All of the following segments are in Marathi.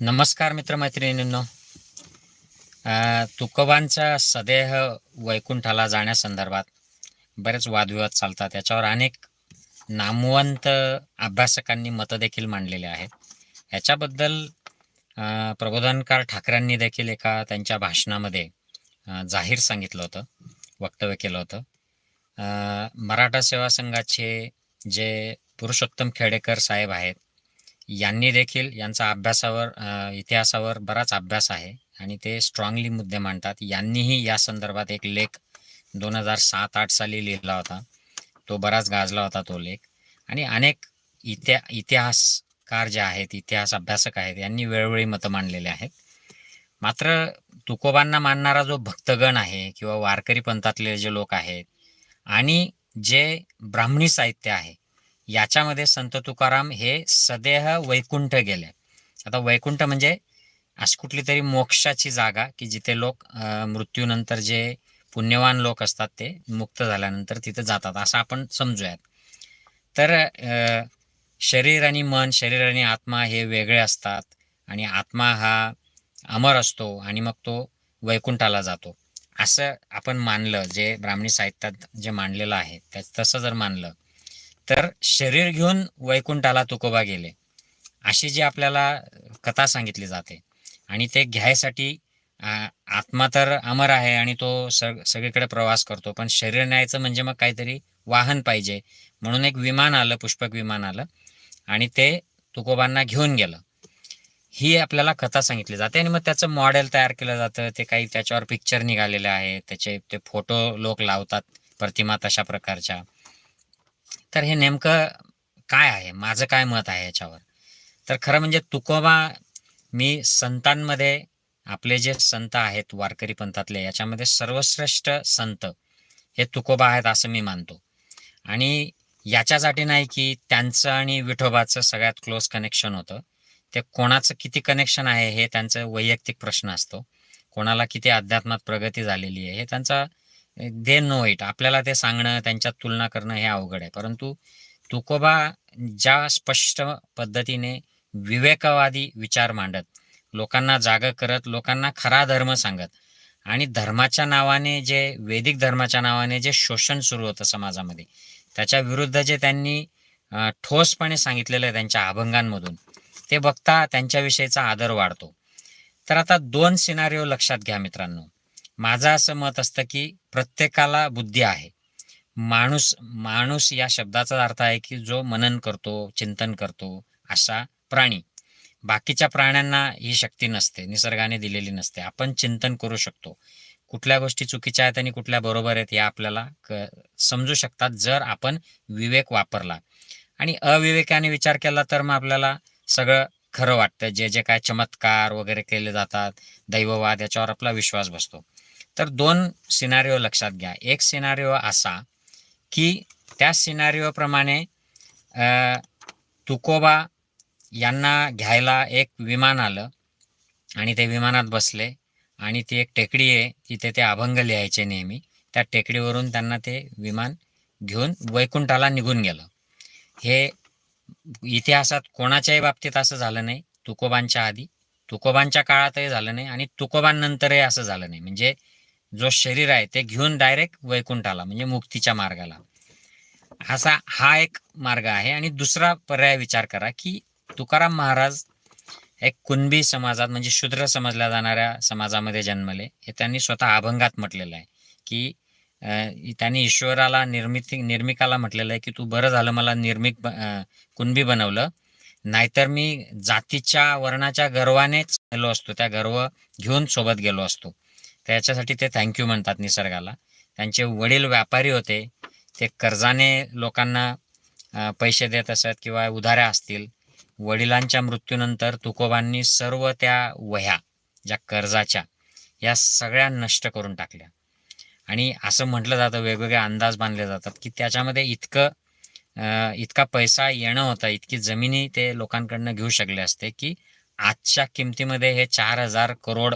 नमस्कार मित्रमैत्रिणींनो. तुकोबांचा सदेह वैकुंठाला जाण्यासंदर्भात बरेच वादविवाद चालतात. याच्यावर अनेक नामवंत अभ्यासकांनी मतं देखील मांडलेली आहेत. याच्याबद्दल प्रबोधनकार ठाकरेंनी देखील एका त्यांच्या भाषणामध्ये जाहीर सांगितलं होतं वक्तव्य केलं होतं. मराठा सेवा संघाचे जे पुरुषोत्तम खेडेकर साहेब आहेत यांनी देखील यांचा अभ्यासावर इतिहासावर बराच अभ्यास आहे आणि ते स्ट्रॉंगली मुद्दे मांडतात. यांनीही या संदर्भात एक लेख दोन हजार सात आठ साली लिहिला होता. तो बराच गाजला होता तो लेख. आणि अनेक इतिहा इतिहासकार जे आहेत इतिहास अभ्यासक आहेत यांनी वेळोवेळी मतं मांडलेले आहेत. मात्र तुकोबांना मानणारा जो भक्तगण आहे किंवा वारकरी पंथातले जे लोक आहेत आणि जे ब्राह्मणी साहित्य आहे याच्यामध्ये संत तुकाराम हे सदेह वैकुंठ गेले. आता वैकुंठ म्हणजे अशी कुठली तरी मोक्षाची जागा की जिथे लोक मृत्यूनंतर जे पुण्यवान लोक असतात ते मुक्त झाल्यानंतर तिथे जातात असं आपण समजूयात. तर शरीर आणि मन शरीर आणि आत्मा हे वेगळे असतात आणि आत्मा हा अमर असतो आणि मग तो वैकुंठाला जातो. असं आपण मानलं जे ब्राह्मणी साहित्यात जे मांडलेलं आहे त्या तसं जर मानलं तर शरीर घेऊन वैकुंठाला तुकोबा गेले. अशी जी आपल्याला कथा सांगितली जाते. आणि ते घ्यायसाठी आत्मा तर अमर आहे आणि तो सग सगळीकडे प्रवास करतो. पण शरीर न्यायचं म्हणजे मग काहीतरी वाहन पाहिजे. म्हणून एक विमान आलं पुष्पक विमान आलं. आणि ते तुकोबांना घेऊन गेलं. ही आपल्याला कथा सांगितली जाते. आणि मग त्याचं मॉडेल तयार केलं जातं. ते काही त्याच्यावर पिक्चर निघालेले आहे त्याचे ते फोटो लोक लावतात. प्रतिमा तशा प्रकारच्या. तर हे नेमकं काय आहे? माझं काय मत आहे याच्यावर? तर खरं म्हणजे तुकोबा मी संतांमध्ये आपले जे संत आहेत वारकरी पंथातले याच्यामध्ये सर्वश्रेष्ठ संत हे तुकोबा आहेत असं मी मानतो. आणि याच्यासाठी नाही की त्यांचं आणि विठोबाचं सगळ्यात क्लोज कनेक्शन होतं. ते कोणाचं किती कनेक्शन आहे हे त्यांचं वैयक्तिक प्रश्न असतो. कोणाला किती अध्यात्मात प्रगती झालेली आहे हे त्यांचा दे नो इट. आपल्याला ते सांगणं त्यांच्यात तुलना करणं हे अवघड आहे. परंतु तुकोबा ज्या स्पष्ट पद्धतीने विवेकवादी विचार मांडत लोकांना जाग करत लोकांना खरा धर्म सांगत आणि धर्माच्या नावाने जे वैदिक धर्माच्या नावाने जे शोषण सुरू होतं समाजामध्ये त्याच्या विरुद्ध जे त्यांनी ठोसपणे सांगितलेलं आहे त्यांच्या अभंगांमधून ते बघता त्यांच्याविषयीचा आदर वाढतो. तर आता दोन सिनारिओ लक्षात घ्या मित्रांनो. माझं असं मत असतं की प्रत्येकाला बुद्धी आहे. माणूस माणूस या शब्दाचा अर्थ आहे की जो मनन करतो चिंतन करतो असा प्राणी. बाकीच्या प्राण्यांना ही शक्ती नसते निसर्गाने दिलेली नसते. आपण चिंतन करू शकतो. कुठल्या गोष्टी चुकीच्या आहेत आणि कुठल्या बरोबर आहेत या आपल्याला क समजू शकतात जर आपण विवेक वापरला. आणि अविवेकाने विचार केला तर मग आपल्याला सगळं खरं वाटतं. जे जे काय चमत्कार वगैरे केले जातात दैववाद याच्यावर आपला विश्वास बसतो. तर दोन सिनारिओ लक्षात घ्या. एक सिनारिओ असा की त्या सिनारिओप्रमाणे तुकोबा यांना घ्यायला एक विमान आलं आणि ते विमानात बसले आणि ती एक टेकडी आहे तिथे ते अभंग लिहायचे नेहमी. त्या टेकडीवरून त्यांना ते विमान घेऊन वैकुंठाला निघून गेलं. हे इतिहासात कोणाच्याही बाबतीत असं झालं नाही. तुकोबांच्या आधी. तुकोबांच्या काळातही झालं नाही आणि तुकोबांनंतरही असं झालं नाही. म्हणजे जो शरीर आहे ते घेऊन डायरेक्ट वैकुंठाला म्हणजे मुक्तीच्या मार्गाला. असा हा एक मार्ग आहे. आणि दुसरा पर्याय विचार करा की तुकाराम महाराज एक कुणबी समाजात म्हणजे शूद्र समजल्या जाणाऱ्या समाजामध्ये जन्मले. हे त्यांनी स्वतः अभंगात म्हटलेलं आहे की त्यांनी ईश्वराला निर्मिती निर्मिकाला म्हटलेलं आहे की तू बरं झालं मला निर्मिक कुणबी बनवलं. नाहीतर मी जातीच्या वर्णाच्या गर्वानेच गेलो असतो. त्या गर्व घेऊन सोबत गेलो असतो. तर याच्यासाठी ते थँक्यू म्हणतात निसर्गाला. त्यांचे वडील व्यापारी होते. ते कर्जाने लोकांना पैसे देत असत किंवा उधाऱ्या असतील. वडिलांच्या मृत्यूनंतर तुकोबांनी सर्व त्या वह्या ज्या कर्जाच्या या सगळ्या नष्ट करून टाकल्या. आणि असं म्हटलं जातं वेगवेगळे अंदाज बांधले जातात की त्याच्यामध्ये इतकं इतका पैसा येणं होता इतकी जमिनी ते लोकांकडनं घेऊ शकले असते की आजच्या किमतीमध्ये हे चार हजार करोड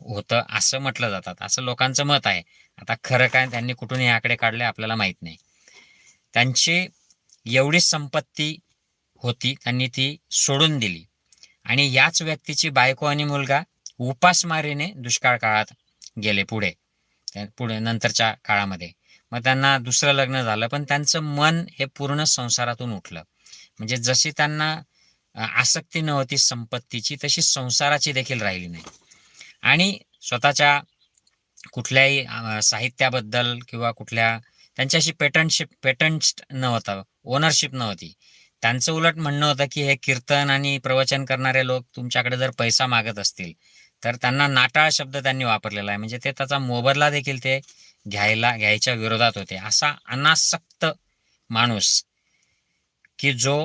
होतं असं म्हटलं जातात. असं लोकांचं मत आहे. आता खरं काय त्यांनी कुठून हे आकडे काढले आपल्याला माहीत नाही. त्यांची एवढी संपत्ती होती त्यांनी ती सोडून दिली. आणि याच व्यक्तीची बायको आणि मुलगा उपासमारीने दुष्काळ काळात गेले पुढे. पुढे नंतरच्या काळामध्ये. मग त्यांना दुसरं लग्न झालं पण त्यांचं मन हे पूर्ण संसारातून उठलं. म्हणजे जशी त्यांना आसक्ती नव्हती संपत्तीची तशी संसाराची देखील राहिली नाही. आणि स्वतःच्या कुठल्याही साहित्याबद्दल किंवा कुठल्या त्यांच्याशी पेटंटशिप पेटंट नव्हतं ओनरशिप नव्हती. त्यांचं उलट म्हणणं होतं की हे कीर्तन आणि प्रवचन करणारे लोक तुमच्याकडे जर पैसा मागत असतील तर त्यांना नाटाळ शब्द त्यांनी वापरलेला आहे. म्हणजे ते त्याचा मोबदला देखील ते घ्यायला घ्यायच्या विरोधात होते. असा अनासक्त माणूस की जो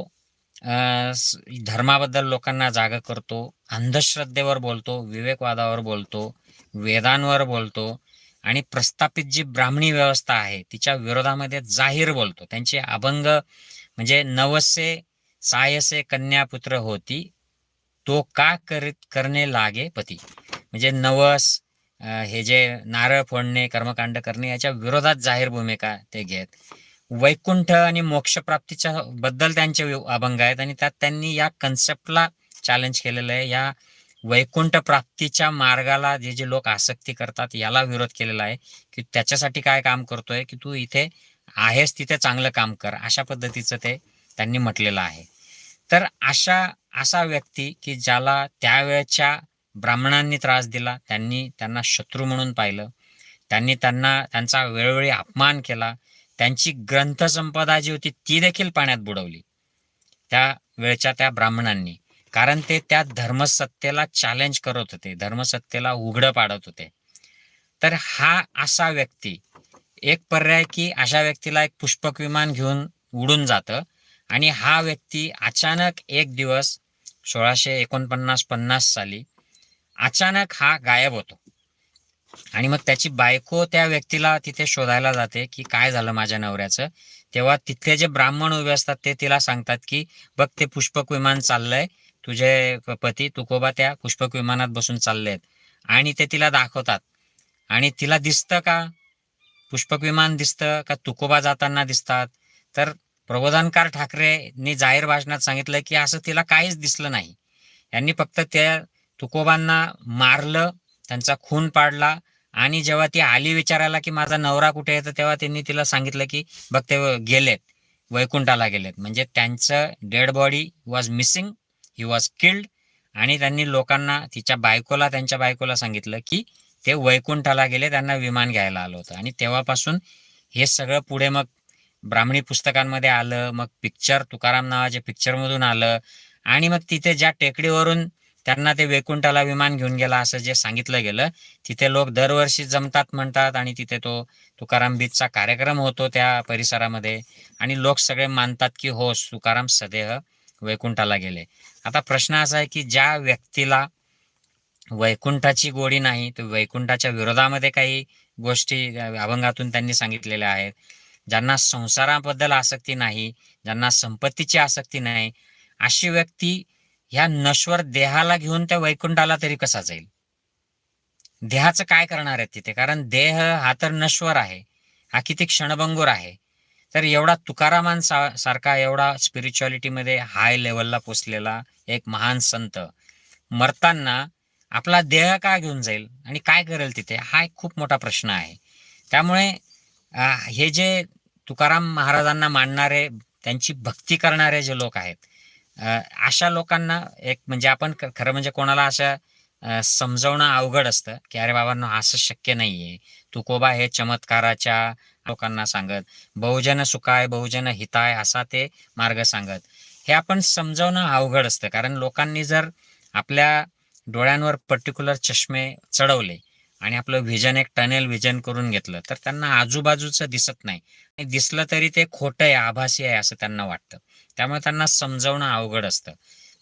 धर्माबद्दल लोकांना जाग करतो अंधश्रद्धेवर बोलतो विवेकवादावर बोलतो वेदांवर बोलतो आणि प्रस्थापित जी ब्राह्मणी व्यवस्था आहे तिच्या विरोधामध्ये जाहीर बोलतो. त्यांचे अभंग म्हणजे नवसे सायसे कन्यापुत्र होती तो का करीत करणे लागे पती? म्हणजे नवस हे जे नारळ फोडणे कर्मकांड करणे याच्या विरोधात जाहीर भूमिका ते घेत. वैकुंठ आणि मोक्षप्राप्तीच्या बद्दल त्यांचे अभंग आहेत आणि त्यात त्यांनी या कन्सेप्टला चॅलेंज केलेलं आहे. या वैकुंठ प्राप्तीच्या मार्गाला जे जे लोक आसक्ती करतात याला विरोध केलेला आहे की त्याच्यासाठी काय काम करतोय की तू इथे आहेस तिथे चांगलं काम कर अशा पद्धतीचं ते त्यांनी म्हटलेलं आहे. तर अशा असा व्यक्ती की ज्याला त्यावेळच्या ब्राह्मणांनी त्रास दिला त्यांनी त्यांना शत्रू म्हणून पाहिलं त्यांनी त्यांना त्यांचा वेळोवेळी अपमान केला त्यांची ग्रंथसंपदा जी होती ती देखील पाण्यात बुडवली. त्या वेळच्या त्या ब्राह्मणांनी. कारण ते त्या धर्मसत्तेला चॅलेंज करत होते. धर्मसत्तेला उघडं पाडत होते. तर हा असा व्यक्ती एक पर्याय की अशा व्यक्तीला एक पुष्पक विमान घेऊन उडून जातं आणि हा व्यक्ती अचानक एक दिवस सोळाशे एकोणपन्नास पन्नास साली अचानक हा गायब होतो. आणि मग त्याची बायको त्या व्यक्तीला तिथे शोधायला जाते की काय झालं माझ्या नवऱ्याचं? तेव्हा तिथले जे ब्राह्मण उभे असतात ते तिला सांगतात की बघ ते पुष्पक विमान चाललंय तुझे पती तुकोबा त्या पुष्पक विमानात बसून चाललेत. आणि ते तिला दाखवतात. आणि तिला दिसतं का? पुष्पक विमान दिसतं का? तुकोबा जाताना दिसतात. तर प्रबोधनकार ठाकरेंनी जाहीर भाषणात सांगितलं की असं तिला काहीच दिसलं नाही. यांनी फक्त त्या तुकोबांना मारलं त्यांचा खून पाडला आणि जेव्हा ती आली विचारायला की माझा नवरा कुठे येतो तेव्हा त्यांनी तिला सांगितलं की बघ ते गेलेत वैकुंठाला गेलेत. म्हणजे त्यांचं dead body was missing he was killed आणि त्यांनी लोकांना तिच्या बायकोला त्यांच्या बायकोला सांगितलं की ते वैकुंठाला गेले त्यांना विमान घ्यायला आलं होतं. आणि तेव्हापासून हे सगळं पुढे मग ब्राह्मणी पुस्तकांमध्ये आलं मग पिक्चर तुकाराम नावाच्या पिक्चरमधून आलं. आणि मग तिथे ज्या टेकडीवरून त्यांना ते वैकुंठाला विमान घेऊन गेला असं जे सांगितलं गेलं तिथे लोक दरवर्षी जमतात म्हणतात. आणि तिथे तो तुकाराम बीचचा कार्यक्रम होतो त्या परिसरामध्ये. आणि लोक सगळे मानतात की हो तुकाराम सदेह वैकुंठाला गेले. आता प्रश्न असा आहे की ज्या व्यक्तीला वैकुंठाची गोडी नाही तर वैकुंठाच्या विरोधामध्ये काही गोष्टी अभंगातून त्यांनी सांगितलेल्या आहेत. ज्यांना संसाराबद्दल आसक्ती नाही ज्यांना संपत्तीची आसक्ती नाही अशी व्यक्ती ह्या नश्वर देहाला घेऊन त्या वैकुंठाला तरी कसा जाईल? देहाचं काय करणार आहे तिथे? कारण देह हा तर नश्वर आहे. हा किती क्षणभंगूर आहे. तर एवढा तुकारामांसा सारखा एवढा स्पिरिच्युअलिटीमध्ये हाय लेवलला पोचलेला एक महान संत. मरताना आपला देह का घेऊन जाईल आणि काय करेल तिथे हा एक खूप मोठा प्रश्न आहे. त्यामुळे हे जे तुकाराम महाराजांना मानणारे त्यांची भक्ती करणारे जे लोक आहेत अशा लोकांना एक म्हणजे आपण खरं म्हणजे कोणाला असं समजवणं अवघड असतं की अरे बाबांनो असं शक्य नाहीये. तुकोबा हे चमत्काराच्या लोकांना सांगत बहुजन सुखाय बहुजन हिताय असा ते मार्ग सांगत. हे आपण समजवणं अवघड असतं. कारण लोकांनी जर आपल्या डोळ्यांवर पर्टिक्युलर चष्मे चढवले आणि आपलं व्हिजन एक टनेल व्हिजन करून घेतलं तर त्यांना आजूबाजूचं दिसत नाही. दिसलं तरी ते खोटं आहे आभासी आहे असं त्यांना वाटतं. त्यामुळे त्यांना समजवणं अवघड असतं.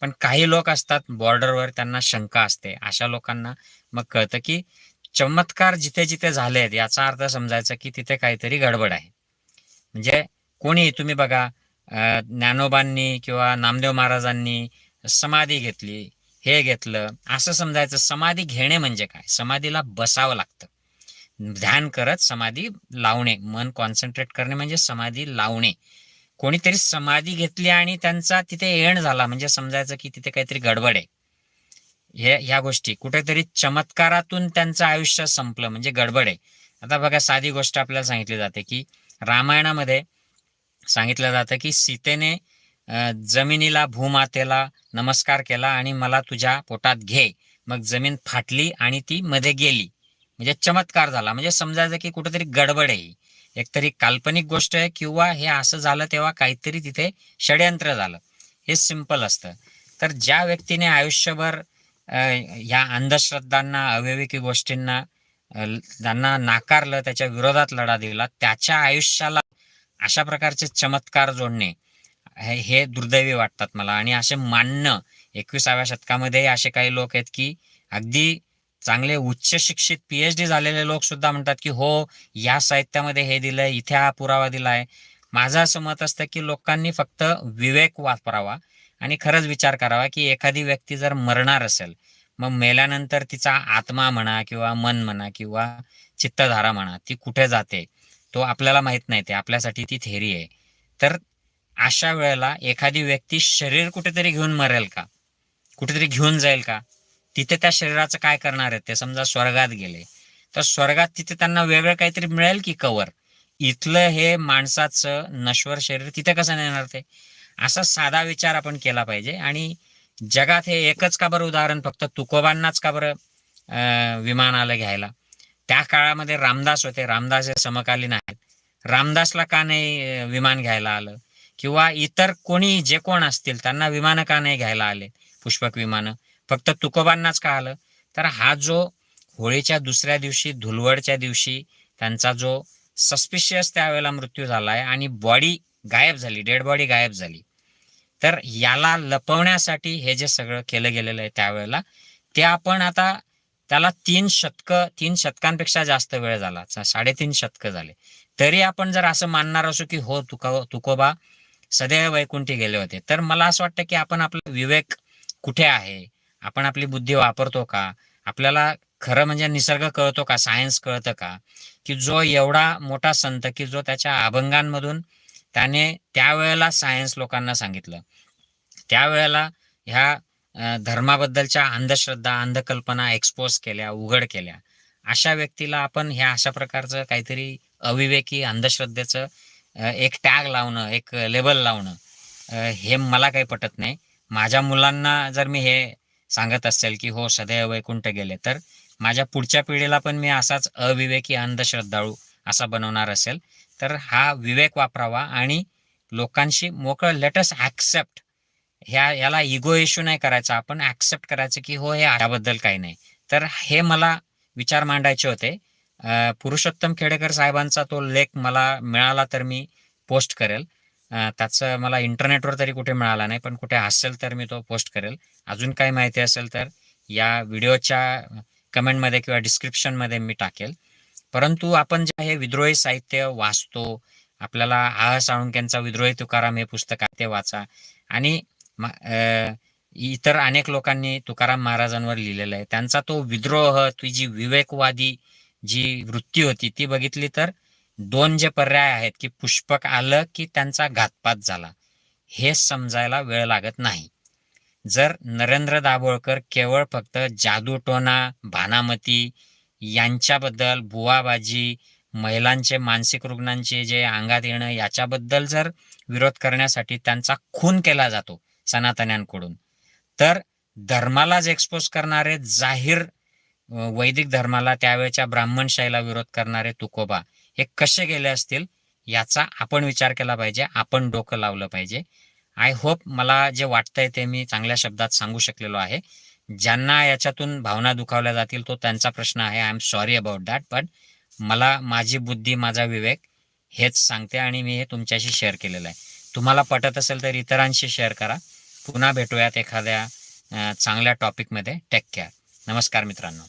पण काही लोक असतात बॉर्डरवर त्यांना शंका असते. अशा लोकांना मग कळतं की चमत्कार जिथे जिथे झाले आहेत याचा अर्थ समजायचा की तिथे काहीतरी गडबड आहे. म्हणजे कोणी तुम्ही बघा ज्ञानोबांनी किंवा नामदेव महाराजांनी समाधी घेतली हे घेतलं असं समजायचं समाधी घेणे म्हणजे काय? समाधीला बसावं लागतं. ध्यान करत समाधी लावणे मन कॉन्सन्ट्रेट करणे म्हणजे समाधी लावणे. कोणीतरी समाधी घेतली आणि त्यांचा तिथे एण झाला म्हणजे समजायचं की तिथे काहीतरी गडबड आहे. हे ह्या गोष्टी. कुठेतरी चमत्कारातून त्यांचं आयुष्य संपलं म्हणजे गडबड आहे. आता बघा साधी गोष्ट आपल्याला सांगितली जाते की रामायणामध्ये सांगितलं जातं की सीतेने जमिनीला भूमातेला नमस्कार केला आणि मला तुझ्या पोटात घे. मग जमीन फाटली आणि ती मध्ये गेली. म्हणजे चमत्कार झाला. म्हणजे समजायचं की कुठेतरी गडबड आहे ही. एकतरी काल्पनिक गोष्ट आहे किंवा हे असं झालं तेव्हा काहीतरी तिथे षडयंत्र झालं. हे सिंपल असतं. तर ज्या व्यक्तीने आयुष्यभर या अंधश्रद्धांना अविवेकी गोष्टींना ज्यांना त्यांना नाकारलं त्याच्या विरोधात लढा दिला त्याच्या आयुष्याला अशा प्रकारचे चमत्कार जोडणे हे दुर्दैवी वाटतात मला. आणि असे मानणं एकविसाव्या शतकामध्ये असे काही लोक आहेत की अगदी चांगले उच्च शिक्षित पीएच डी झालेले लोक सुद्धा म्हणतात की हो या साहित्यामध्ये हे दिलंय इथे हा पुरावा दिलाय. माझं असं मत असतं की लोकांनी फक्त विवेक वापरावा. आणि खरंच विचार करावा की एखादी व्यक्ती जर मरणार असेल मग मेल्यानंतर तिचा आत्मा म्हणा किंवा मन म्हणा किंवा चित्तधारा म्हणा ती कुठे जाते? तो आपल्याला माहीत नाही ते आपल्यासाठी ती थेरी आहे. तर अशा वेळेला एखादी व्यक्ती शरीर कुठेतरी घेऊन मरेल का? कुठेतरी घेऊन जाईल का? तिथे त्या शरीराचं काय करणार आहे ते समजा स्वर्गात गेले. तर स्वर्गात तिथे त्यांना वेगळं काहीतरी मिळेल की कवर? इथलं हे माणसाचं नश्वर शरीर तिथे कसं नेणार ते? असा साधा विचार आपण केला पाहिजे. आणि जगात हे एकच का बरं उदाहरण फक्त तुकोबांनाच का बरं विमान आलं घ्यायला? त्या काळामध्ये रामदास होते. रामदास हे समकालीन आहेत. रामदासला का नाही विमान घ्यायला आलं? किंवा इतर कोणी जे कोण असतील त्यांना विमानं का नाही घ्यायला आले? पुष्पक विमानं. फक्त तुकोबांनाच का आलं? तर हा जो होळीच्या दुसऱ्या दिवशी धुलवडच्या दिवशी त्यांचा जो सस्पिशियस त्यावेळेला मृत्यू झाला आहे आणि बॉडी गायब झाली डेड बॉडी गायब झाली. तर याला लपवण्यासाठी हे जे सगळं केलं गेलेलं आहे त्यावेळेला ते आपण आता त्याला तीन शतक तीन शतकांपेक्षा जास्त वेळ झाला साडेतीन शतक झाले. तरी आपण जर असं मानणार असू की हो तुको तुकोबा सदैव वैकुंठी गेले होते. तर मला असं वाटतं की आपण आपला विवेक कुठे आहे? आपण आपली बुद्धी वापरतो का? आपल्याला खरं म्हणजे निसर्ग कळतो का? सायन्स कळतं का? की जो एवढा मोठा संत की जो त्याच्या अभंगांमधून त्याने त्यावेळेला सायन्स लोकांना सांगितलं. त्यावेळेला ह्या धर्माबद्दलच्या अंधश्रद्धा अंधकल्पना एक्सपोज केल्या उघड केल्या. अशा व्यक्तीला आपण ह्या अशा प्रकारचं काहीतरी अविवेकी अंधश्रद्धेचं एक टॅग लावणं एक लेबल लावणं हे मला काही पटत नाही. माझ्या मुलांना जर मी हे सांगत असेल की हो सदैव वैकुंठ गेले तर माझ्या पुढच्या पिढीला पण मी असाच अविवेकी अंधश्रद्धाळू असा बनवणार असेल. तर हा विवेक वापरावा आणि लोकांशी मोकळं लेटस ॲक्सेप्ट ह्या याला इगो इश्यू नाही करायचा. आपण ऍक्सेप्ट करायचं की हो हे याबद्दल काही नाही. तर हे मला विचार मांडायचे होते. पुरुषोत्तम खेडेकर साहेबांचा तो लेख मला मिळाला तर मी पोस्ट करेल. त्याचं मला इंटरनेटवर तरी कुठे मिळाला नाही पण कुठे असेल तर मी तो पोस्ट करेल. अजून काही माहिती असेल तर या व्हिडिओच्या कमेंटमध्ये किंवा डिस्क्रिप्शनमध्ये मी टाकेल. परंतु आपण जे हे विद्रोही साहित्य वाचतो आपल्याला आह साळुंक्यांचा विद्रोही तुकाराम हे पुस्तक आहे ते वाचा. आणि इतर अनेक लोकांनी तुकाराम महाराजांवर लिहिलेलं आहे. त्यांचा तो विद्रोह ती जी विवेकवादी जी वृत्ती होती ती बघितली तर दोन जे पर्याय आहेत की पुष्पक आलं की त्यांचा घातपात झाला. हे समजायला वेळ लागत नाही. जर नरेंद्र दाभोळकर केवळ फक्त जादूटोना भानामती यांच्याबद्दल बुवाबाजी महिलांचे मानसिक रुग्णांचे जे अंगात येणं याच्याबद्दल जर विरोध करण्यासाठी त्यांचा खून केला जातो सनातन्यांकडून तर धर्मालाच एक्सपोज करणारे जाहीर वैदिक धर्माला त्यावेळेच्या ब्राह्मणशाहीला विरोध करणारे तुकोबा हे कसे गेले असतील याचा आपण विचार केला पाहिजे आपण डोकं लावलं पाहिजे. आय होप मला जे वाटतंय ते मी चांगल्या शब्दात सांगू शकलेलो आहे. ज्यांना याच्यातून भावना दुखावल्या जातील तो त्यांचा प्रश्न आहे. I am sorry about that पण मला माझी बुद्धी माझा विवेक हेच सांगते आणि मी हे तुमच्याशी शेअर केलेलं आहे. तुम्हाला पटत असेल तर इतरांशी शेअर करा. पुन्हा भेटूयात एखाद्या चांगल्या टॉपिकमध्ये टेक केअर नमस्कार मित्रांनो.